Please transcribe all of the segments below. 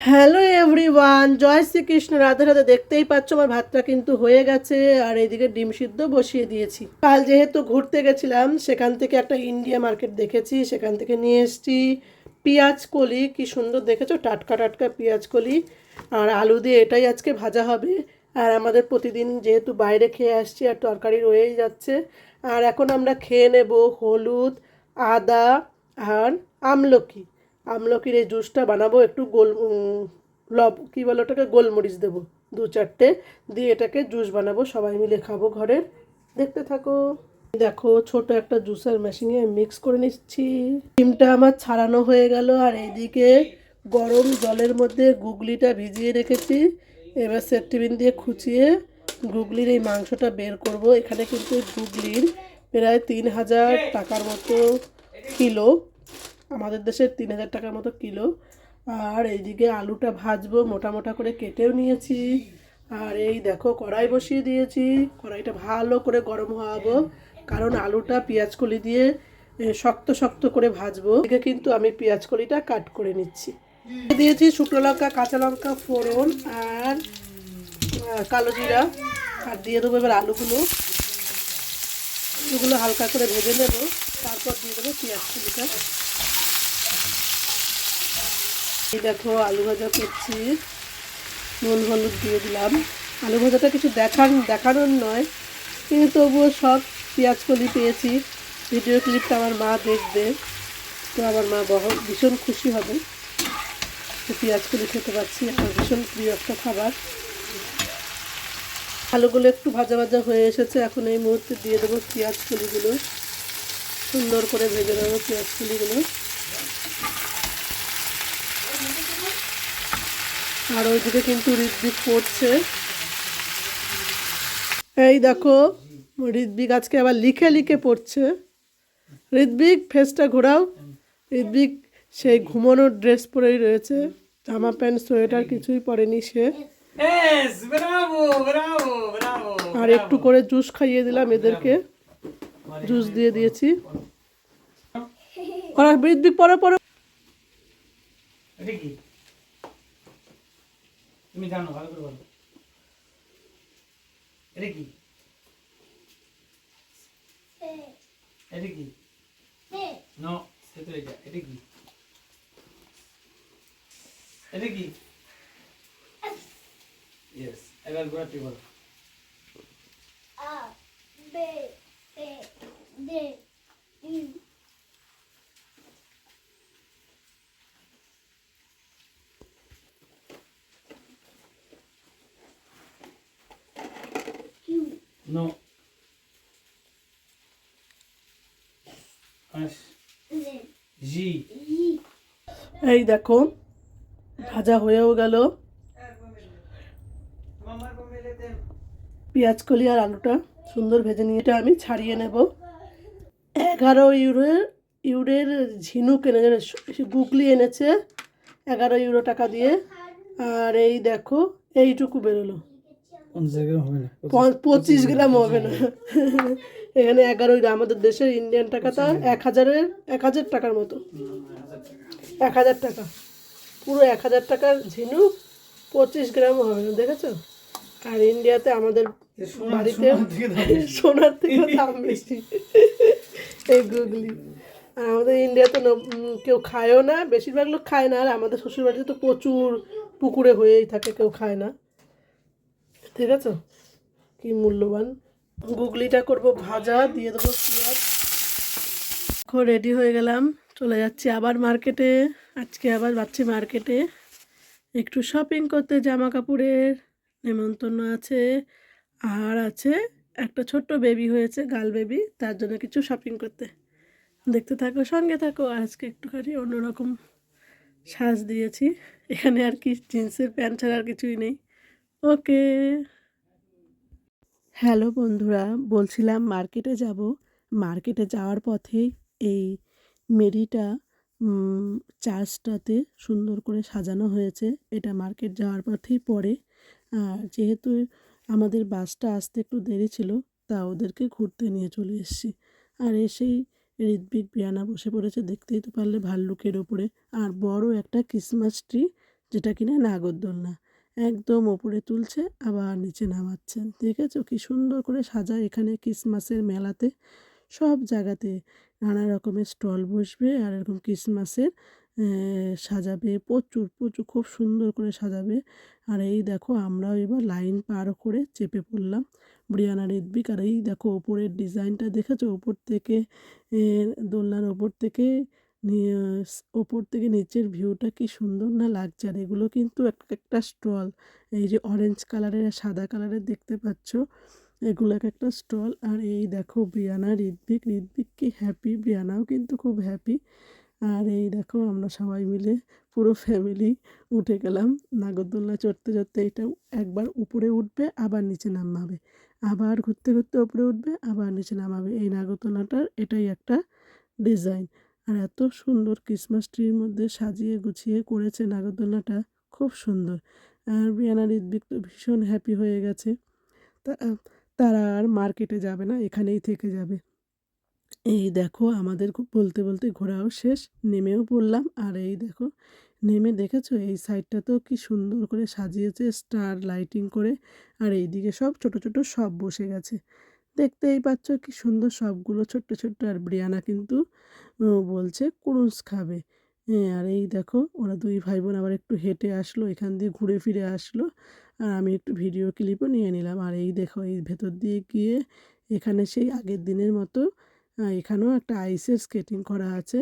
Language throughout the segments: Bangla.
হ্যালো এভরিওয়ান, জয় শ্রীকৃষ্ণ, রাধে রাধে। দেখতেই পাচ্ছ আমার ভাতটা কিন্তু হয়ে গেছে, আর এইদিকে ডিম সিদ্ধ বসিয়ে দিয়েছি। কাল যেহেতু ঘুরতে গেছিলাম, সেখান থেকে একটা ইন্ডিয়া মার্কেট দেখেছি, সেখান থেকে নিয়ে এসেছি পেঁয়াজ কলি। কি সুন্দর দেখেছ? টাটকা টাটকা পেঁয়াজ কলি। আর আলু দিয়ে এটাই আজকে ভাজা হবে। আর আমাদের প্রতিদিন যেহেতু বাইরে খেয়ে আসছি, আর তরকারি রয়েই যাচ্ছে। আর এখন আমরা খেয়ে নেব হলুদ, আদা, আর আমলকি। আমলকির এই জুসটা বানাবো, একটু গোল লব, কী বলো ওটাকে? গোলমরিচ দেবো, দু চারটে, দিয়ে এটাকে জুস বানাবো, সবাই মিলে খাব ঘরের। দেখতে থাকো। দেখো, ছোট একটা জুসার মেশিনে মিক্স করে নিচ্ছি। ডিমটা আমার ছাড়ানো হয়ে গেল, আর এইদিকে গরম জলের মধ্যে গুগলিটা ভিজিয়ে রেখেছি। এবার সেটটিবিন দিয়ে খুঁচিয়ে গুগলির এই মাংসটা বের করব। এখানে কিন্তু গুগলির প্রায় তিন হাজার টাকার মতো কিলো। আমাদের দেশে তিন হাজার টাকার মতো কিলো। আর এইদিকে আলুটা ভাজবো, মোটা মোটা করে কেটেও নিয়েছি। আর এই দেখো, কড়াই বসিয়ে দিয়েছি। কড়াইটা ভালো করে গরম হওয়াবো, কারণ আলুটা পেঁয়াজ কলি দিয়ে শক্ত শক্ত করে ভাজবো। এদিকে কিন্তু আমি পেঁয়াজ কলিটা কাট করে নিচ্ছি। দিয়েছি শুকনো লঙ্কা, কাঁচা লঙ্কা, ফোড়ন আর কালো জিরা। আর দিয়ে দেবো এবার আলুগুলো। এগুলো হালকা করে ভেজে নেব, তারপর দিয়ে দেবো পেঁয়াজ কলিটা এই দেখো, আলু ভাজা করছি। নুন, হলুদ দিয়ে দিলাম। আলু ভাজাটা কিছু দেখান দেখানোর নয়, কিন্তু তবুও সব পেঁয়াজ কলি পেয়েছি। ভিডিও ক্লিপটা আমার মা দেখবে, তো আমার মা বহ, ভীষণ খুশি হবে। পেঁয়াজ কলি খেতে পাচ্ছি, আমার ভীষণ প্রিয় একটা খাবার। আলুগুলো একটু ভাজা ভাজা হয়ে এসেছে, এখন এই মুহূর্তে দিয়ে দেবো পেঁয়াজ কলিগুলো। সুন্দর করে ভেজে নেব পেঁয়াজ কলিগুলো। আর ওইদিকে কিন্তু ঋদ্বিক পড়ছে। এই দেখো ঋদ্বিক আজকে আবার লিখে লিখে পড়ছে। ঋদ্বিক ফেসটা ঘোরাও। ঋদ্বিক সেই ঘুমানোর ড্রেস পরেই রয়েছে। জামা প্যান্ট, সোয়েটার কিছুই পরেনি সে। আর একটু করে জুস খাইয়ে দিলাম এদেরকে। জুস দিয়ে দিয়েছি। ওরা ঋদ্বিক পরে পরে। তুমি জানো ভালো করে বলো। এটা কি এটা কি নো সে তো এটা এটা কি এটা কি ইয়েস এবার ঘোরাতে বলো A, B, C, D, E. Q, no us G. এই দেখো ভাজা হয়েও গেল মামার কমে লেতে পেঁয়াজ কলি আর আলুটা সুন্দর ভেজে নিয়ে এটা আমি ছাড়িয়ে নেব। এগারো ইউরোর ইউরের ঝিনুক এনে গুগলি এনেছে এগারো ইউরো টাকা দিয়ে। আর এই দেখো এইটুকু বেরোলো। পঁচিশ গ্রাম হবে না। এখানে এগারো আমাদের দেশের ইন্ডিয়ান টাকা তো এক হাজারের এক হাজার টাকার মতো। এক হাজার টাকা। পুরো এক হাজার টাকার ঝিনুক পঁচিশ গ্রাম হবে না দেখেছ? আর ইন্ডিয়াতে আমাদের বাড়িতে সোনার থেকে দাম বেশি। এই গুগলি। আর আমাদের ইন্ডিয়াতে কেউ খায়ও না বেশিরভাগ লোক খায় না আর আমাদের শ্বশুর বাড়িতে তো প্রচুর পুকুরে হয়েই থাকে কেউ খায় না। ঠিক আছে? কি মূল্যবান। গুগলিটা করব ভাজা দিয়ে দেবো পেঁয়াজ। এখন রেডি হয়ে গেলাম। চলে যাচ্ছি আবার মার্কেটে। আজকে আবার যাচ্ছি মার্কেটে। একটু শপিং করতে জামা কাপড়ের নেমন্তন্ন আছে। আর আছে একটা ছোট্ট বেবি হয়েছে গার্ল বেবি তার জন্য কিছু শপিং করতে। দেখতে থাকো, সঙ্গে থাকো, আজকে একটুখানি অন্যরকম সাজ দিয়েছি। এখানে আর কি জিন্সের প্যান্ট ছাড়া আর কিছুই নেই। ওকে। হ্যালো বন্ধুরা, বলছিলাম মার্কেটে যাব। মার্কেটে যাওয়ার পথেই এই মেরিটা চার্চটাতে সুন্দর করে সাজানো হয়েছে। এটা মার্কেট যাওয়ার পথেই পড়ে। আর যেহেতু আমাদের বাসটা আসতে একটু দেরি ছিল, তা ওদেরকে ঘুরতে নিয়ে চলে এসেছি। আর এসেই ঋত্বিক বিয়ানা বসে পড়েছে, দেখতেই তো পারলে ভাল্লুকের ওপরে। আর বড় একটা ক্রিসমাস ট্রি যেটা কিনা নাগরদোলনা। একদম ওপরে তুলছে, আবার নিচে নামাচ্ছে। দেখেছ কি সুন্দর করে সাজায় এখানে ক্রিসমাসের মেলাতে? সব জায়গাতে নানা রকমের স্টল বসবে, আর এরকম ক্রিসমাসের সাজাবে, প্রচুর প্রচুর, খুব সুন্দর করে সাজাবে। আর এই দেখো আমরাও এবার লাইন পার করে চেপে পড়লাম ব্রিয়ানা ঋদ্বিক আর এই দেখো ওপরের ডিজাইনটা দেখেছ? ওপর থেকে দোলনার ওপর থেকে ওপর থেকে নিচের ভিউটা কি সুন্দর না লাগছে? আর এগুলো কিন্তু এক, একটা স্টল। এই যে অরেঞ্জ কালারের আর সাদা কালারের দেখতে পাচ্ছ? এগুলো এক একটা স্টল। আর এই দেখো ব্রিয়ানা ঋদ্বিক ঋদ্বিক কি হ্যাপি ব্রিয়ানাও কিন্তু খুব হ্যাপি আর এই দেখো আমরা সবাই মিলে পুরো ফ্যামিলি উঠে গেলাম। নাগরদোলনা চড়তে চড়তে এটা একবার উপরে উঠবে, আবার নিচে নামাবে। আবার ঘুরতে ঘুরতে উপরে উঠবে, আবার নিচে নামাবে। এই নাগরদোলনাটার এটাই একটা ডিজাইন আর এত সুন্দর ক্রিসমাস ট্রির মধ্যে সাজিয়ে গুছিয়ে করেছে নাগরদোলনাটা, খুব সুন্দর। আর বিয়ানা ঋদ্বিক তো ভীষণ হ্যাপি হয়ে গেছে। তা, তারা আর মার্কেটে যাবে না, এখানেই থেকে যাবে। এই দেখো আমাদের খুব বলতে বলতে ঘোরাও শেষ, নেমেও পড়লাম। আর এই দেখো, নেমে দেখেছ? এই সাইডটা তো কি সুন্দর করে সাজিয়েছে স্টার লাইটিং করে। আর এইদিকে সব ছোট ছোট সব বসে গেছে। দেখতেই পাচ্ছ কি সুন্দর সবগুলো ছোট্ট ছোট্ট। আর ব্রিয়ানা কিন্তু বলছে কুরুস খাবে। হ্যাঁ আর এই দেখো, ওরা দুই ভাই বোন আবার একটু হেঁটে আসলো, এখান দিয়ে ঘুরে ফিরে আসলো। আর আমি একটু ভিডিও ক্লিপও নিয়ে নিলাম। আর এই দেখো, এই ভেতর দিয়ে গিয়ে এখানে সেই আগের দিনের মতো এখানেও একটা আইসের স্কেটিং করা আছে।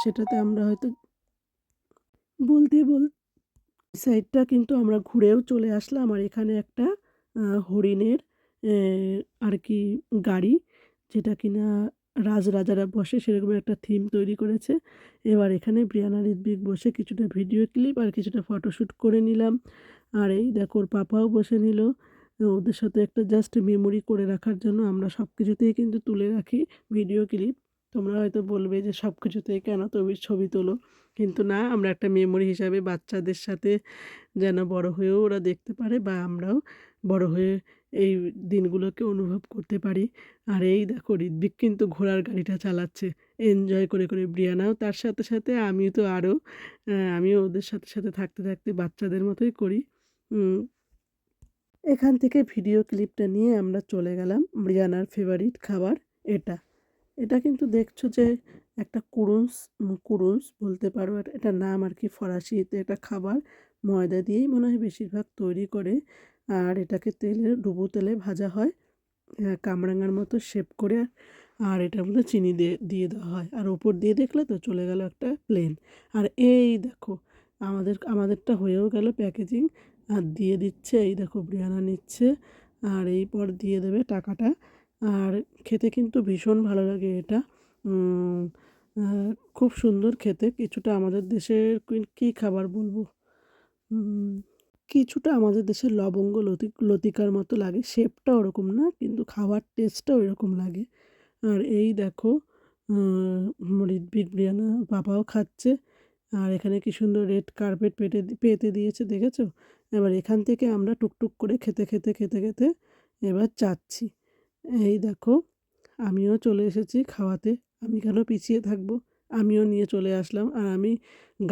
সেটাতে আমরা হয়তো বলতে বল সাইডটা কিন্তু আমরা ঘুরেও চলে আসলাম। আর এখানে একটা হরিণের আর কি গাড়ি যেটা কিনা রাজরাজারা বসে, সেরকম একটা থিম তৈরি করেছে। এবার এখানে ব্রিয়ানা ঋদ্বিক বসে কিছুটা ভিডিও ক্লিপ আর কিছুটা ফটোশ্যুট করে নিলাম। আর এই দেখো ওর পাপাও বসে নিল। ওদের সাথে একটা জাস্ট মেমোরি করে রাখার জন্য আমরা সব কিছুতেই কিন্তু তুলে রাখি ভিডিও ক্লিপ তোমরা হয়তো বলবে যে সব কিছুতেই কেন তুমি ছবি তোলো। কিন্তু না, আমরা একটা মেমোরি হিসাবে বাচ্চাদের সাথে যেন বড় হয়েও ওরা দেখতে পারে বা আমরাও বড় হয়ে এই দিনগুলোকে অনুভব করতে পারি। আর এই দেখো ঋদ্বিক কিন্তু ঘোড়ার গাড়িটা চালাচ্ছে। এনজয় করে করে ব্রিয়ানাও তার সাথে সাথে আমি তো আরও আমিও ওদের সাথে সাথে থাকতে থাকতে বাচ্চাদের মতোই করি। এখান থেকে ভিডিও ক্লিপটা নিয়ে আমরা চলে গেলাম ব্রিয়ানার ফেভারিট খাবার এটা। এটা কিন্তু দেখছ যে একটা কুরুস উম, কুরুস বলতে পারো এটা- নাম আর কি ফরাসিতে এটা খাবার ময়দা দিয়েই মনে হয় বেশিরভাগ তৈরি করে। আর এটাকে তেলে ডুবো তেলে ভাজা হয় কামরাঙার মতো শেপ করে আর এটার মধ্যে চিনি দিয়ে দিয়ে দেওয়া হয়। আর ওপর দিয়ে দেখলে তো চলে গেল একটা প্লেন আর এই দেখো আমাদের আমাদেরটা হয়েও গেল প্যাকেজিং। আর দিয়ে দিচ্ছে এই দেখো বিরিয়ানা নিচ্ছে আর এই পর দিয়ে দেবে টাকাটা। আর খেতে কিন্তু ভীষণ ভালো লাগে এটা। খুব সুন্দর খেতে। কিছুটা আমাদের দেশের কি- খাবার বলব? কিছুটা আমাদের দেশের লবঙ্গ লতি লতিকার মতো লাগে। শেপটা ওরকম না কিন্তু খাওয়ার টেস্টটা ওইরকম লাগে। আর এই দেখো আহ, ঋত্বিক ব্রিয়ানা পাপাও খাচ্ছে। আর এখানে কি সুন্দর রেড কার্পেট পেটে পেতে দিয়েছে দেখেছ? এবার এখান থেকে আমরা টুকটুক করে খেতে খেতে খেতে খেতে এবার চাচ্ছি এই দেখো, আমিও চলে এসেছি খাওয়াতে। আমি কেন পিছিয়ে থাকব? আমিও নিয়ে চলে আসলাম। আর আমি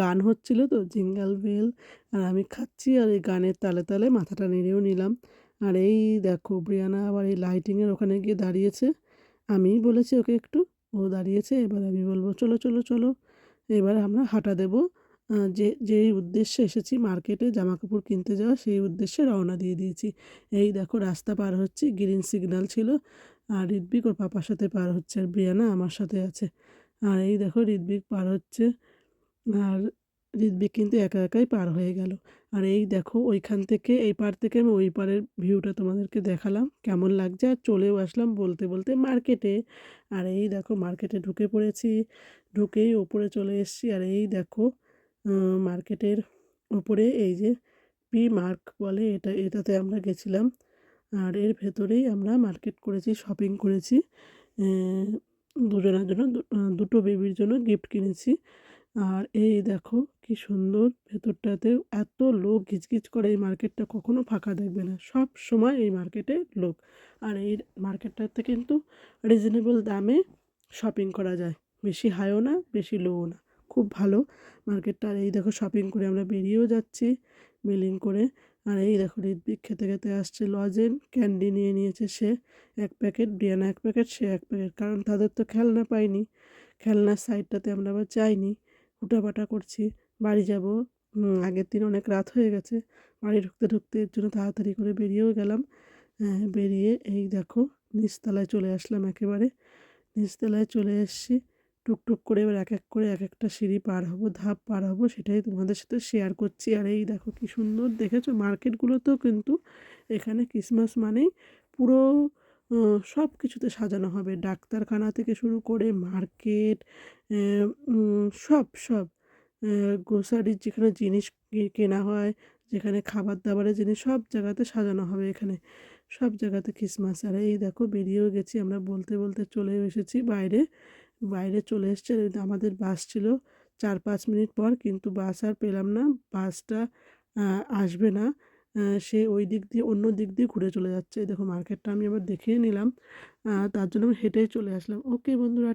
গান হচ্ছিল তো, জিঙ্গাল বেল। আর আমি খাচ্ছি আর এই গানের তালে তালে মাথাটা নেড়েও নিলাম। আর এই দেখো, ব্রিয়ানা আবার এই লাইটিংয়ের ওখানে গিয়ে দাঁড়িয়েছে। আমিই বলেছি ওকে একটু, ও দাঁড়িয়েছে। এবার আমি বলব, চলো চলো চলো। এবার আমরা হাঁটা দেব। যে যেই উদ্দেশ্যে এসেছি মার্কেটে জামা কাপড় কিনতে যাওয়া, সেই উদ্দেশ্যে রওনা দিয়ে দিয়েছি। এই দেখো রাস্তা পার হচ্ছে, গ্রিন সিগন্যাল ছিল। আর ঋদ্বিক ওর পাপার সাথে পার হচ্ছে আর ব্রিয়ানা আমার সাথে আছে। আর এই দেখো ঋদ্বিক পার হচ্ছে। আর ঋদ্বিক কিন্তু একা একাই পার হয়ে গেল। আর এই দেখো, ওইখান থেকে, এই পার থেকে আমি ওই পারের ভিউটা তোমাদেরকে দেখালাম। কেমন লাগছে? আর চলেও আসলাম বলতে বলতে মার্কেটে আর এই দেখো মার্কেটে ঢুকে পড়েছি। ঢুকেই ওপরে চলে এসেছি। আর এই দেখো মার্কেটের ওপরে এই যে পি মার্ক বলে এটা, এটাতে আমরা গেছিলাম। আর এর ভেতরেই আমরা মার্কেট করেছি শপিং করেছি। দুজনের জন্য দুটো বেবির জন্য গিফট কিনেছি। আর এই দেখো কি সুন্দর ভেতরটাতে এত লোক ঘিচঘিচ করে এই মার্কেটটা কখনো ফাঁকা দেখবে না। সব সময় এই মার্কেটে লোক। আর এই মার্কেটটাতে কিন্তু রিজনেবল দামে শপিং করা যায়। বেশি হাইও না, বেশি লোও না। খুব ভালো মার্কেটটা। আর এই দেখো শপিং করে আমরা বেরিয়েও যাচ্ছি বিলিং করে। আর এই দেখো ঋদ্বিক খেতে খেতে আসছে। লজেন ক্যান্ডি নিয়ে নিয়েছে সে এক প্যাকেট ব্রিয়ানা এক প্যাকেট সে এক প্যাকেট কারণ তাদের তো খেলনা পাইনি। খেলনার সাইডটাতে আমরা আবার যাইনি। হুটাপাটা করছি বাড়ি যাব। আগের দিন অনেক রাত হয়ে গেছে। বাড়ি ঢুকতে ঢুকতে এর জন্য তাড়াতাড়ি করে বেরিয়েও গেলাম। হ্যাঁ, বেরিয়ে এই দেখো নিচতলায় চলে আসলাম একেবারে। নিচতলায় চলে এসেছি। টুকটুক করে এবার এক এক করে এক একটা সিঁড়ি পার হব ধাপ পার হব সেটাই তোমাদের সাথে শেয়ার করছি। আর এই দেখো কি সুন্দর দেখেছ? মার্কেটগুলোতেও কিন্তু এখানে ক্রিসমাস মানেই পুরো সব কিছুতে সাজানো হবে। ডাক্তারখানা থেকে শুরু করে মার্কেট সব সব। গ্রোসারির যেখানে জিনিস কেনা হয়, যেখানে খাবার দাবারের জিনিস, সব জায়গাতে সাজানো হবে এখানে। সব জায়গাতে ক্রিসমাস আর, এই দেখো, বেরিয়েও গেছি। আমরা বলতে বলতে চলে এসেছি বাইরে। বাইরে চলে এসছে। আমাদের বাস ছিল চার, পাঁচ মিনিট পর, কিন্তু বাস আর পেলাম না। বাসটা আসবে না। সে ওই দিক দিয়ে অন্য দিক দিয়ে ঘুরে চলে যাচ্ছে। দেখো মার্কেটটা আমি আবার দেখিয়ে নিলাম। তার জন্য আমি হেঁটেই চলে আসলাম। ওকে বন্ধুরা